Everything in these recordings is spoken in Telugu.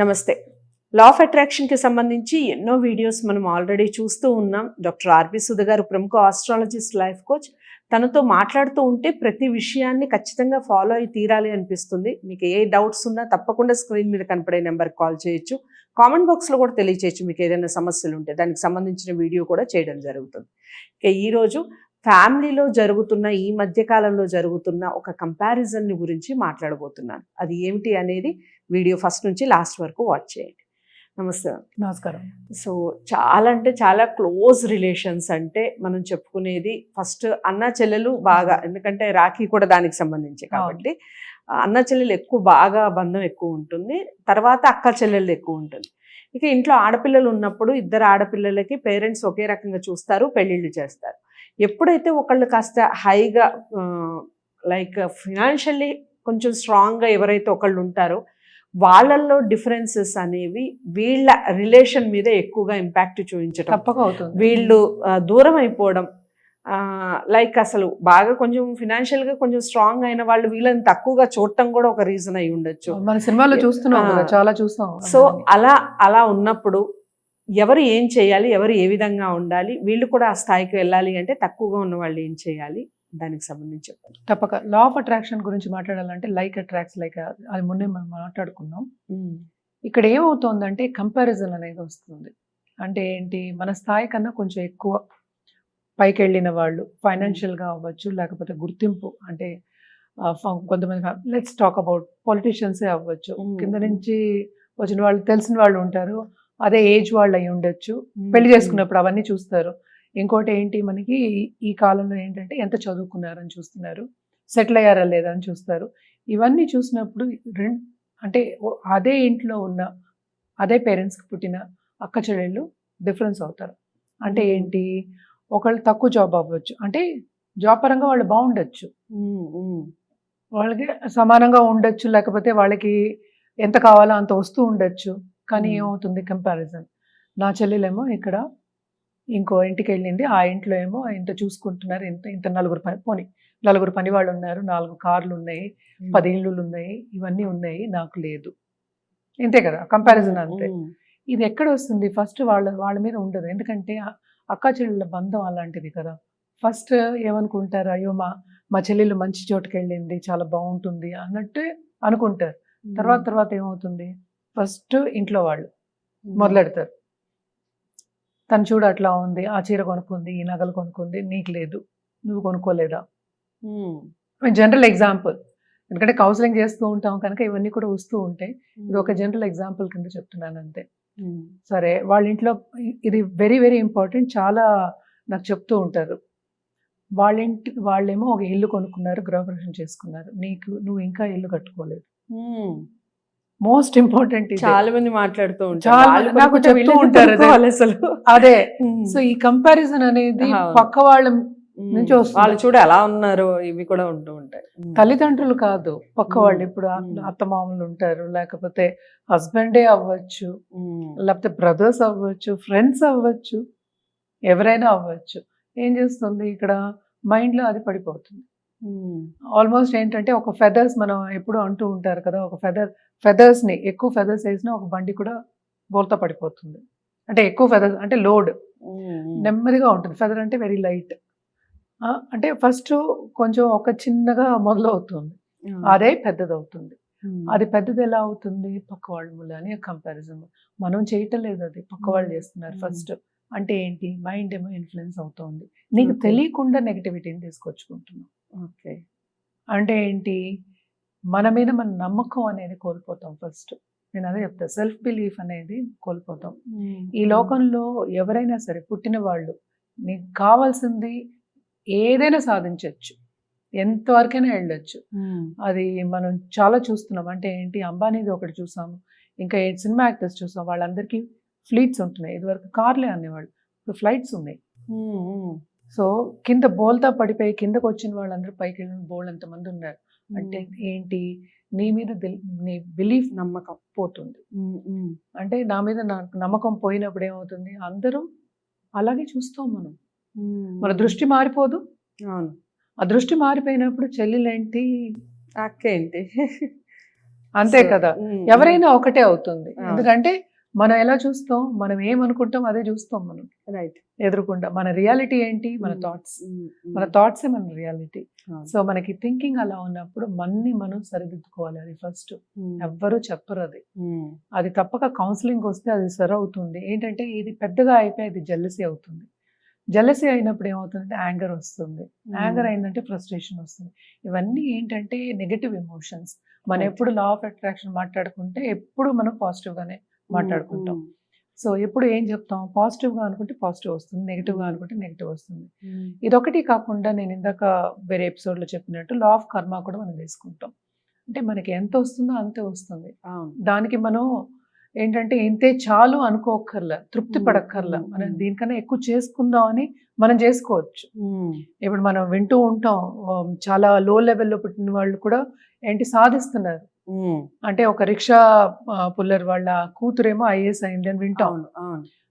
నమస్తే. లా ఆఫ్ అట్రాక్షన్కి సంబంధించి ఎన్నో వీడియోస్ మనం ఆల్రెడీ చూస్తూ ఉన్నాం. డాక్టర్ ఆర్పి సుధ గారు ప్రముఖ ఆస్ట్రాలజిస్ట్ లైఫ్ కోచ్ తనతో మాట్లాడుతూ ఉంటే ప్రతి విషయాన్ని ఖచ్చితంగా ఫాలో అయి తీరాలి అనిపిస్తుంది. మీకు ఏ డౌట్స్ ఉన్నా తప్పకుండా స్క్రీన్ మీద కనపడే నెంబర్కి కాల్ చేయొచ్చు. కామెంట్ బాక్స్లో కూడా తెలియచేయచ్చు మీకు ఏదైనా సమస్యలు ఉంటే. దానికి సంబంధించిన వీడియో కూడా చేయడం జరుగుతుంది. ఇక ఈరోజు ఫ్యామిలీలో జరుగుతున్న ఈ మధ్య కాలంలో జరుగుతున్న ఒక కంపారిజన్ని గురించి మాట్లాడబోతున్నాను. అది ఏమిటి అనేది వీడియో ఫస్ట్ నుంచి లాస్ట్ వరకు వాచ్ చేయండి. నమస్తే. నమస్కారం. సో చాలా అంటే చాలా క్లోజ్ రిలేషన్స్ అంటే మనం చెప్పుకునేది ఫస్ట్ అన్న చెల్లెలు బాగా ఎందుకంటే రాఖీ కూడా దానికి సంబంధించి కాబట్టి అన్న చెల్లెలు ఎక్కువ బాగా బంధం ఎక్కువ ఉంటుంది తర్వాత అక్క చెల్లెలు ఎక్కువ ఉంటుంది. ఇక ఇంట్లో ఆడపిల్లలు ఉన్నప్పుడు ఇద్దరు ఆడపిల్లలకి పేరెంట్స్ ఒకే రకంగా చూస్తారు పెళ్ళిళ్ళు చేస్తారు. ఎప్పుడైతే ఒకళ్ళు కాస్త హైగా లైక్ ఫినాన్షియల్లీ కొంచెం స్ట్రాంగ్గా ఎవరైతే ఒకళ్ళు ఉంటారో వాళ్ళల్లో డిఫరెన్సెస్ అనేవి వీళ్ళ రిలేషన్ మీద ఎక్కువగా ఇంపాక్ట్ చూపించటం. తప్పక అవుతుంది. వీళ్ళు దూరం అయిపోవడం లైక్ అసలు బాగా కొంచెం ఫినాన్షియల్గా కొంచెం స్ట్రాంగ్ అయిన వాళ్ళు వీళ్ళని తక్కువగా చూడటం కూడా ఒక రీజన్ అయి ఉండొచ్చు. మన సినిమాలో చూస్తున్నాం. చాలా చూస్తాం. సో అలా అలా ఉన్నప్పుడు ఎవరు ఏం చేయాలి ఎవరు ఏ విధంగా ఉండాలి వీళ్ళు కూడా ఆ స్థాయికి వెళ్ళాలి అంటే తక్కువగా ఉన్న వాళ్ళు ఏం చేయాలి దానికి సంబంధించి చెప్పండి తప్పక. లా ఆఫ్ అట్రాక్షన్ గురించి మాట్లాడాలంటే లైక్ అట్రాక్ట్స్ లైక్ అది ముందే మనం మాట్లాడుకున్నాం. ఇక్కడ ఏమవుతోందంటే కంపారిజన్ అనేది వస్తుంది. అంటే ఏంటి మన స్థాయి కన్నా కొంచెం ఎక్కువ పైకి వెళ్ళిన వాళ్ళు financial గా అవ్వచ్చు లేకపోతే గుర్తింపు అంటే కొంతమంది లెట్స్ టాక్ అబౌట్ పొలిటీషియన్సే అవ్వచ్చు. కింద నుంచి వచ్చిన వాళ్ళు తెలిసిన వాళ్ళు ఉంటారు. అదే ఏజ్ వాళ్ళు అయి ఉండొచ్చు. పెళ్ళి చేసుకున్నప్పుడు అవన్నీ చూస్తారు. ఇంకోటి ఏంటి మనకి? ఈ- కాలంలో ఏంటంటే ఎంత చదువుకున్నారని చూస్తున్నారు. సెటిల్ అయ్యారా లేదా అని చూస్తారు. ఇవన్నీ చూసినప్పుడు రెండు అంటే అదే ఇంట్లో ఉన్న అదే పేరెంట్స్కి పుట్టిన అక్క చెల్లెళ్ళు డిఫరెన్స్ అవుతారు. అంటే. ఏంటి? ఒకళ్ళు తక్కువ జాబ్ అవ్వచ్చు. అంటే జాబ్ పరంగా వాళ్ళు బాగుండొచ్చు. వాళ్ళకి సమానంగా ఉండొచ్చు. లేకపోతే వాళ్ళకి ఎంత కావాలో అంత వస్తూ ఉండొచ్చు. కానీ. ఏమవుతుంది కంపారిజన్ నా చెల్లెలేమో ఇక్కడ ఇంకో ఇంటికి వెళ్ళింది ఆ ఇంట్లో ఏమో ఇంత చూసుకుంటున్నారు ఇంత ఇంత నలుగురు పని పోనీ నలుగురు పని వాళ్ళు ఉన్నారు నాలుగు కార్లు ఉన్నాయి. పది ఇళ్ళు ఉన్నాయి ఇవన్నీ ఉన్నాయి నాకు లేదు. ఇంతే కదా కంపారిజన్ అంతే. ఇది ఎక్కడ వస్తుంది ఫస్ట్ వాళ్ళ వాళ్ళ మీద ఉండదు. ఎందుకంటే అక్క చెల్లెళ్ళ బంధం అలాంటిది కదా. ఫస్ట్ ఏమనుకుంటారు? అయ్యో మా మా చెల్లెలు మంచి చోటుకి వెళ్ళింది చాలా బాగుంటుంది అన్నట్టు అనుకుంటారు. తర్వాత తర్వాత ఏమవుతుంది? ఫస్ట్ ఇంట్లో వాళ్ళు. మొదలెడతారు. తను చూడు అట్లా ఉంది ఆ చీర కొనుక్కుంది ఈ నగలు కొనుక్కుంది నీకు లేదు నువ్వు కొనుక్కోలేదా? జనరల్ ఎగ్జాంపుల్ ఎందుకంటే కౌన్సిలింగ్ చేస్తూ ఉంటాం కనుక ఇవన్నీ కూడా వస్తూ ఉంటాయి ఇది ఒక. జనరల్ ఎగ్జాంపుల్ కింద చెప్తున్నాను అంతే. సరే వాళ్ళ ఇంట్లో ఇది వెరీ వెరీ ఇంపార్టెంట్ చాలా నాకు చెప్తూ ఉంటారు. వాళ్ళ ఇంటి వాళ్ళేమో ఒక ఇల్లు కొనుక్కున్నారు గృహప్రవేశం చేసుకున్నారు. నీకు నువ్వు ఇంకా ఇల్లు కట్టుకోలేదు. మోస్ట్ ఇంపార్టెంట్ చాలా మంది మాట్లాడుతూ ఉంటారు నాకు చెప్తూ ఉంటారు అసలు అదే. సో ఈ కంపారిజన్ అనేది. పక్క వాళ్ళ. నుంచి. వాళ్ళు చూడ ఎలా ఉన్నారు ఇవి కూడా ఉంటూ ఉంటాయి. తల్లిదండ్రులు కాదు పక్క. వాళ్ళు ఇప్పుడు అత్త- మ్మ్. అత్తమామలు ఉంటారు లేకపోతే హస్బెండే అవ్వచ్చు. లేకపోతే బ్రదర్స్ అవ్వచ్చు ఫ్రెండ్స్ అవ్వచ్చు ఎవరైనా అవ్వచ్చు ఏం చేస్తుంది ఇక్కడ మైండ్లో అది పడిపోతుంది. ఆల్మోస్ట్ ఏంటంటే ఒక ఫెదర్స్ మనం ఎప్పుడు అంటూ ఉంటారు కదా ఒక ఫెదర్ ఫెదర్స్ని ఎక్కువ ఫెదర్స్ వేసినా ఒక బండి కూడా బోల్తా పడిపోతుంది. అంటే ఎక్కువ ఫెదర్స్ అంటే లోడ్ ఉమ్. నెమ్మదిగా ఉంటుంది. ఫెదర్ అంటే వెరీ లైట్ అంటే ఫస్ట్ కొంచెం ఒక చిన్నగా మొదలవుతుంది. ఉమ్. అదే పెద్దది అవుతుంది. అది పెద్దది ఎలా అవుతుంది? పక్క వాళ్ళ మూలని కంపారిజన్ మనం చేయటం లేదు అది. పక్క వాళ్ళు చేస్తున్నారు. ఫస్ట్ అంటే ఏంటి? మైండ్ ఏమో ఇన్ఫ్లుయెన్స్ అవుతుంది. నీకు. తెలియకుండా నెగటివిటీని తీసుకొచ్చుకుంటున్నాం ఓకే. అంటే ఏంటి? మన మీద మన నమ్మకం అనేది కోల్పోతాం ఫస్ట్. నేను అదే చెప్తా. సెల్ఫ్ బిలీఫ్ అనేది కోల్పోతాం. ఈ లోకంలో ఎవరైనా సరే పుట్టిన వాళ్ళు నీకు కావాల్సింది ఏదైనా సాధించవచ్చు ఎంతవరకైనా వెళ్ళొచ్చు. అది మనం చాలా చూస్తున్నాం. అంటే ఏంటి? అంబానీది ఒకటి చూసాము. ఇంకా ఏ సినిమా యాక్టర్స్ చూసాం. వాళ్ళందరికీ ఫ్లీట్స్ ఉంటున్నాయి. ఇదివరకు కార్లే అనేవాళ్ళు. ఇప్పుడు ఫ్లైట్స్ ఉన్నాయి. సో కింద బోల్తా పడిపోయి కిందకు వచ్చిన వాళ్ళందరూ పైకి వెళ్ళిన బోల్ ఎంతమంది ఉన్నారు? అంటే ఏంటి? నీ మీద నీ బిలీఫ్ నమ్మకం పోతుంది. అంటే నా మీద నమ్మకం పోయినప్పుడు ఏమవుతుంది? అందరూ అలాగే చూస్తాం మనం. మన దృష్టి మారిపోదు. అవును. ఆ దృష్టి మారిపోయినప్పుడు చెల్లెలేంటి? అక్క ఏంటి? అంతే కదా. ఎవరైనా ఒకటే అవుతుంది. ఎందుకంటే మనం ఎలా చూస్తాం? మనం ఏమనుకుంటాం అదే చూస్తాం మనం. రైట్ ఎదురుకుండా మన రియాలిటీ ఏంటి? మన థాట్స్ ఉమ్, ఉమ్, మన థాట్సే మన రియాలిటీ. సో మనకి థింకింగ్ అలా ఉన్నప్పుడు మన్ని మనం సరిదిద్దుకోవాలి అది ఫస్ట్ ఎవ్వరూ చెప్పరు అది. అది తప్పక కౌన్సిలింగ్ వస్తే అది సరి అవుతుంది. ఏంటంటే ఇది పెద్దగా అయిపోయి ఇది జెల్లసీ అవుతుంది. జెల్లసీ అయినప్పుడు ఏమవుతుందంటే యాంగర్ వస్తుంది. యాంగర్ అయిందంటే ఫ్రస్ట్రేషన్ వస్తుంది. ఇవన్నీ ఏంటంటే నెగటివ్ ఎమోషన్స్ మనం. ఎప్పుడు లా ఆఫ్ అట్రాక్షన్ మాట్లాడుకుంటే ఎప్పుడు మనం పాజిటివ్ గానే మాట్లాడుకుంటాం. సో ఎప్పుడు ఏం చెప్తాం? పాజిటివ్గా అనుకుంటే పాజిటివ్ వస్తుంది నెగిటివ్గా Mm. అనుకుంటే నెగిటివ్ వస్తుంది. ఇదొకటి కాకుండా నేను ఇందాక వేరే ఎపిసోడ్లో చెప్పినట్టు లా ఆఫ్ కర్మ కూడా మనం తీసుకుంటాం. అంటే మనకి ఎంత వస్తుందో అంతే వస్తుంది. దానికి మనం ఏంటంటే ఇంతే చాలు అనుకోక్కర్లా తృప్తి పడక్కర్లా. మనం. దీనికన్నా ఎక్కువ చేసుకుందాం అని మనం చేసుకోవచ్చు. ఇప్పుడు మనం వింటూ ఉంటాం చాలా లో లెవెల్లో పుట్టిన వాళ్ళు కూడా ఏంటి సాధిస్తున్నారు. అంటే ఒక రిక్షా పుల్లర్ వాళ్ళ కూతురేమో ఐఏఎస్ అయింది అని వింటాం.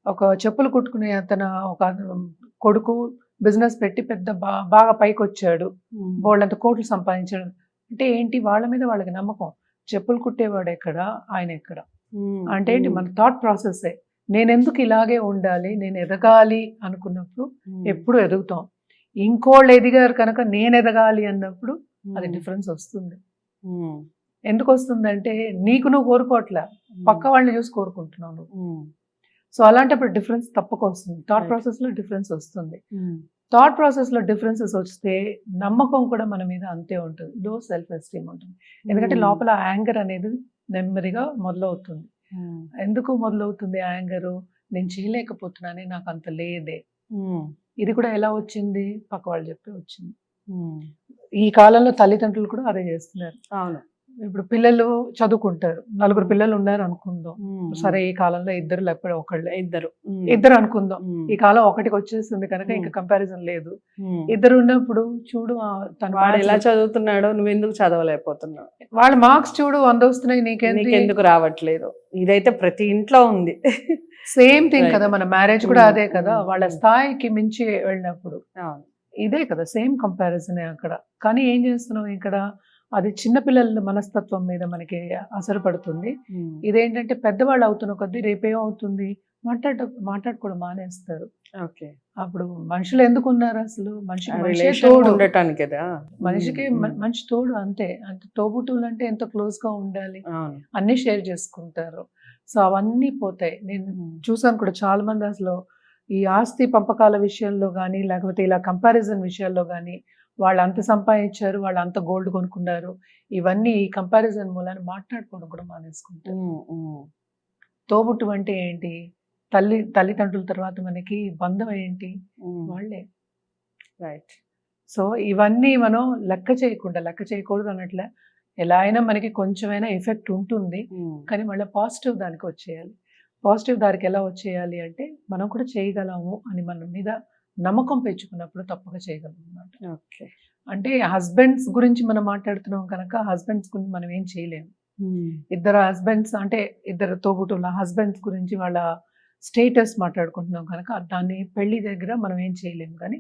ఒక చెప్పులు కుట్టుకునే అతను ఒక కొడుకు బిజినెస్ పెట్టి పెద్ద బాగా పైకి వచ్చాడు వాళ్ళంత కోట్లు సంపాదించాడు. అంటే ఏంటి? వాళ్ళ మీద వాళ్ళకి నమ్మకం. చెప్పులు కుట్టేవాడు ఎక్కడ? ఆయన ఎక్కడ? అంటే ఏంటి? మన థాట్ ప్రాసెస్సే నేను ఎందుకు ఇలాగే ఉండాలి? నేను ఎదగాలి అనుకున్నప్పుడు ఎప్పుడు ఎదుగుతాం. ఇంకోళ్ళు ఎదిగారు కనుక నేను ఎదగాలి అన్నప్పుడు అది డిఫరెన్స్ వస్తుంది. ఎందుకు వస్తుందంటే నీకు నువ్వు కోరుకోవట్లే. పక్క వాళ్ళని చూసి కోరుకుంటున్నావు నువ్వు. సో అలాంటప్పుడు డిఫరెన్స్ తప్పక వస్తుంది థాట్ Right. ప్రాసెస్లో డిఫరెన్స్ వస్తుంది. థాట్ ప్రాసెస్లో డిఫరెన్సెస్ వస్తే నమ్మకం కూడా మన మీద అంతే ఉంటుంది. లో సెల్ఫ్ ఎస్టీమ్ ఉంటుంది. ఎందుకంటే లోపల యాంగర్ అనేది నెమ్మదిగా మొదలవుతుంది. ఎందుకు మొదలవుతుంది యాంగర్? నేను చేయలేకపోతున్నానే నాకు అంత లేదే. ఇది కూడా ఎలా వచ్చింది? పక్క వాళ్ళు చెప్పి వచ్చింది. ఈ కాలంలో తల్లిదండ్రులు కూడా అదే చేస్తున్నారు. అవును. ఇప్పుడు పిల్లలు చదువుకుంటారు. నలుగురు పిల్లలు ఉన్నారు అనుకుందాం. సరే ఈ కాలంలో ఇద్దరు లేకపోతే ఒకళ్ళే. ఇద్దరు. ఇద్దరు అనుకుందాం. ఈ కాలం ఒకటికి వచ్చేస్తుంది కనుక ఇంకా. కంపారిజన్ లేదు. ఇద్దరు ఉన్నప్పుడు చూడు తన వాడు ఎలా చదువుతున్నాడో నువ్వు ఎందుకు చదవలేకపోతున్నావు? వాళ్ళ మార్క్స్ చూడు వంద వస్తున్నాయి నీకెందుకు రావట్లేదు? ఇదైతే ప్రతి ఇంట్లో ఉంది. Same thing. కదా మన మ్యారేజ్ కూడా. అదే కదా. వాళ్ళ స్థాయికి మించి వెళ్ళినప్పుడు. ఇదే కదా సేమ్ కంపారిజనే అక్కడ. కానీ ఏం చేస్తున్నాం ఇక్కడ? అది చిన్నపిల్లల మనస్తత్వం మీద మనకి అసలు పడుతుంది ఇదేంటంటే పెద్దవాళ్ళు అవుతున్న కొద్దీ రేపేమవుతుంది మాట్లాడ మాట్లాడుకోవడం మానేస్తారు. ఓకే. అప్పుడు మనుషులు ఎందుకు ఉన్నారు అసలు? మనిషికి మనిషే రిలేషన్ తోడు. ఉండటానికి కదా? మనిషికి మనిషి తోడు అంతే. అంటే తోబుట్టువులు అంటే ఎంత క్లోజ్గా ఉండాలి అన్ని షేర్ చేసుకుంటారు. సో అవన్నీ పోతాయి. నేను చూసాను కూడా చాలా మంది అసలు ఈ ఆస్తి పంపకాల విషయంలో కానీ లేకపోతే ఇలా కంపారిజన్ విషయాల్లో కానీ వాళ్ళు అంత సంపాదించారు వాళ్ళు అంత గోల్డ్ కొనుక్కున్నారు. ఇవన్నీ ఈ కంపారిజన్ మూలాన్ని మాట్లాడుకోవడం కూడా మానేసుకుంటారు. తోబుట్టు అంటే ఏంటి? తల్లి తల్లిదండ్రుల తర్వాత మనకి బంధం ఏంటి? వాళ్ళే. రైట్ సో ఇవన్నీ మనం లెక్క చేయకుండా లెక్క చేయకూడదు అన్నట్లే ఎలా అయినా మనకి కొంచెమైనా ఎఫెక్ట్ ఉంటుంది. కానీ మళ్ళీ పాజిటివ్ దానికి వచ్చేయాలి. పాజిటివ్ దానికి ఎలా వచ్చేయాలి అంటే మనం కూడా చేయగలము అని మన మీద నమ్మకం పెంచుకున్నప్పుడు తప్పక చేయగలం ఓకే. అంటే హస్బెండ్స్ గురించి మనం మాట్లాడుతున్నాం కనుక హస్బెండ్స్ గురించి మనం ఏం చేయలేము ఇద్దరు హస్బెండ్స్ అంటే ఇద్దరు తోబుట్టుల హస్బెండ్స్ గురించి వాళ్ళ స్టేటస్ మాట్లాడుకుంటున్నాం కనుక దాన్ని పెళ్ళి దగ్గర మనం ఏం చేయలేము కానీ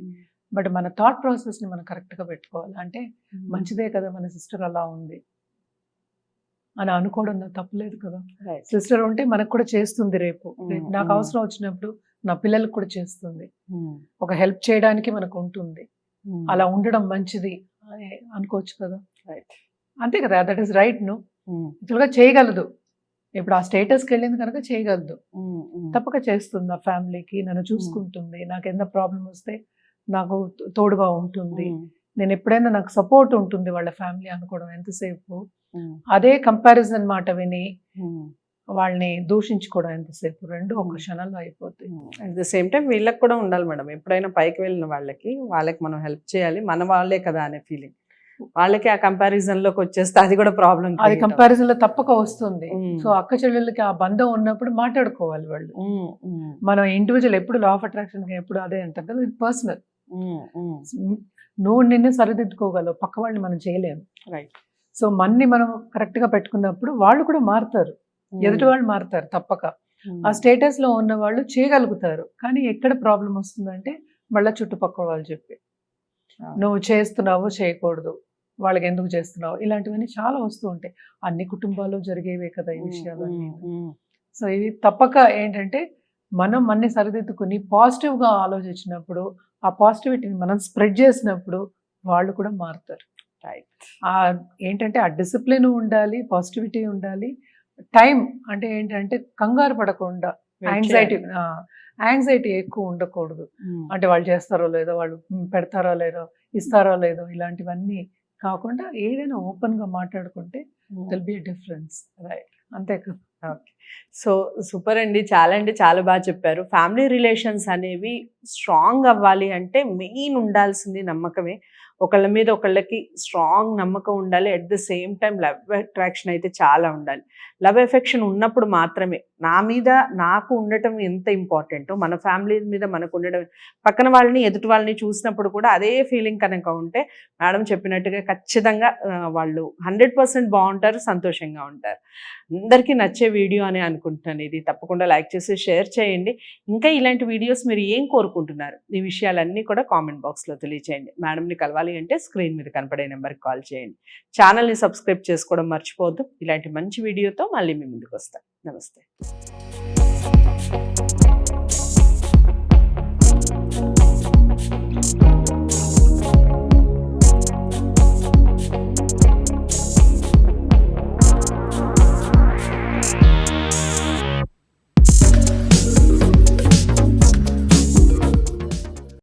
బట్ మన థాట్ ప్రాసెస్ని మనం కరెక్ట్గా పెట్టుకోవాలి. అంటే మంచిదే కదా మన సిస్టర్ అలా ఉంది. అని అనుకోవడం నాకు తప్పులేదు కదా. సిస్టర్ ఉంటే మనకు కూడా చేస్తుంది రేపు. రేపు నాకు. అవసరం వచ్చినప్పుడు నా పిల్లలకు కూడా చేస్తుంది. ఒక హెల్ప్ చేయడానికి మనకు ఉంటుంది. అలా ఉండడం మంచిది అని అనుకోవచ్చు కదా. రైట్. అంతే కదా దట్ ఈస్ రైట్ను? యాక్చువల్గా చేయగలదు. ఇప్పుడు ఆ స్టేటస్కి వెళ్ళింది కనుక చేయగలదు. తప్పక చేస్తుంది నా ఫ్యామిలీకి నన్ను చూసుకుంటుంది. నాకు ఏదైనా ప్రాబ్లం వస్తే నాకు తోడుగా ఉంటుంది. నేను ఎప్పుడైనా నాకు సపోర్ట్ ఉంటుంది వాళ్ళ ఫ్యామిలీ అనుకోవడం ఎంతసేపు. అదే కంపారిజన్ మాట విని వాళ్ళని దూషించుకోవడం ఎంతసేపు రెండు ఒక క్షణంలో అయిపోతాయి అట్ ద సేమ్ టైం వీళ్ళకి కూడా ఉండాలి మేడం. ఎప్పుడైనా పైకి వెళ్ళిన వాళ్ళకి వాళ్ళకి మనం హెల్ప్ చేయాలి. మన వాళ్ళే కదా అనే ఫీలింగ్ వాళ్ళకి ఆ కంపారిజన్లోకి వచ్చేస్తే అది కూడా ప్రాబ్లం అది కంపారిజన్లో తప్పక వస్తుంది. సో అక్క చెల్లెళ్ళకి ఆ బంధం ఉన్నప్పుడు మాట్లాడుకోవాలి వాళ్ళు. మనం ఇండివిజువల్ ఎప్పుడు లా ఆఫ్ అట్రాక్షన్ ఎప్పుడు అదే అంటాం కదా ఇది పర్సనల్ నువ్వు నిన్ను సరిదిద్దుకోగలవు. పక్క వాళ్ళని మనం చేయలేము. రైట్ సో మన్ని మనం కరెక్ట్గా పెట్టుకున్నప్పుడు వాళ్ళు కూడా మారుతారు. ఎదుటి వాళ్ళు మారుతారు తప్పక. ఆ స్టేటస్లో ఉన్న వాళ్ళు చేయగలుగుతారు. కానీ ఎక్కడ ప్రాబ్లం వస్తుందంటే మళ్ళీ చుట్టుపక్కల వాళ్ళు చెప్పి. నువ్వు చేస్తున్నావు చేయకూడదు. వాళ్ళకి ఎందుకు చేస్తున్నావు? ఇలాంటివన్నీ చాలా వస్తూ ఉంటాయి. అన్ని కుటుంబాల్లో జరిగేవే కదా ఈ విషయాలన్నీ సో ఇది తప్పక ఏంటంటే మనం మన్ని సరిదిద్దుకుని పాజిటివ్గా ఆలోచించినప్పుడు ఆ పాజిటివిటీని మనం స్ప్రెడ్ చేసినప్పుడు వాళ్ళు కూడా మారుతారు. రైట్ ఆ ఏంటంటే ఆ డిసిప్లిన్ ఉండాలి పాజిటివిటీ ఉండాలి టైం అంటే ఏంటంటే కంగారు పడకుండా యాంగ్జైటీ యాంగ్జైటీ ఎక్కువ ఉండకూడదు. అంటే వాళ్ళు చేస్తారో లేదో వాళ్ళు పెడతారో లేదో ఇస్తారో లేదో ఇలాంటివన్నీ కాకుండా ఏదైనా ఓపెన్గా మాట్లాడుకుంటే దిల్ బి డిఫరెన్స్ రైట్ అంతే కదా? సో సూపర్ అండి. చాలా అంటే చాలా బాగా చెప్పారు. ఫ్యామిలీ రిలేషన్స్ అనేవి స్ట్రాంగ్ అవ్వాలి అంటే మెయిన్ ఉండాల్సింది నమ్మకమే. ఒకళ్ళ మీద ఒకళ్ళకి స్ట్రాంగ్ నమ్మకం ఉండాలి. At the same time love attraction అయితే చాలా ఉండాలి. లవ్ ఎఫెక్షన్ ఉన్నప్పుడు మాత్రమే నా మీద నాకు ఉండటం ఎంత ఇంపార్టెంటో మన ఫ్యామిలీ మీద మనకు ఉండడం పక్కన వాళ్ళని ఎదుటి వాళ్ళని చూసినప్పుడు కూడా అదే ఫీలింగ్ కనుక ఉంటే మేడం చెప్పినట్టుగా ఖచ్చితంగా వాళ్ళు హండ్రెడ్ పర్సెంట్ బాగుంటారు సంతోషంగా ఉంటారు. అందరికీ నచ్చే వీడియో అని అనుకుంటున్నాను ఇది. తప్పకుండా లైక్ చేసి షేర్ చేయండి. ఇంకా ఇలాంటి వీడియోస్ మీరు ఏం కోరుకుంటున్నారు? ఈ విషయాలన్నీ కూడా కామెంట్ బాక్స్లో తెలియచేయండి. మేడంని కలవాలి అంటే స్క్రీన్ మీద కనపడే నెంబర్కి కాల్ చేయండి. ఛానల్ని సబ్స్క్రైబ్ చేసుకోవడం మర్చిపోవద్దు. ఇలాంటి మంచి వీడియోతో మళ్ళీ మీ ముందుకు వస్తాను నమస్తే.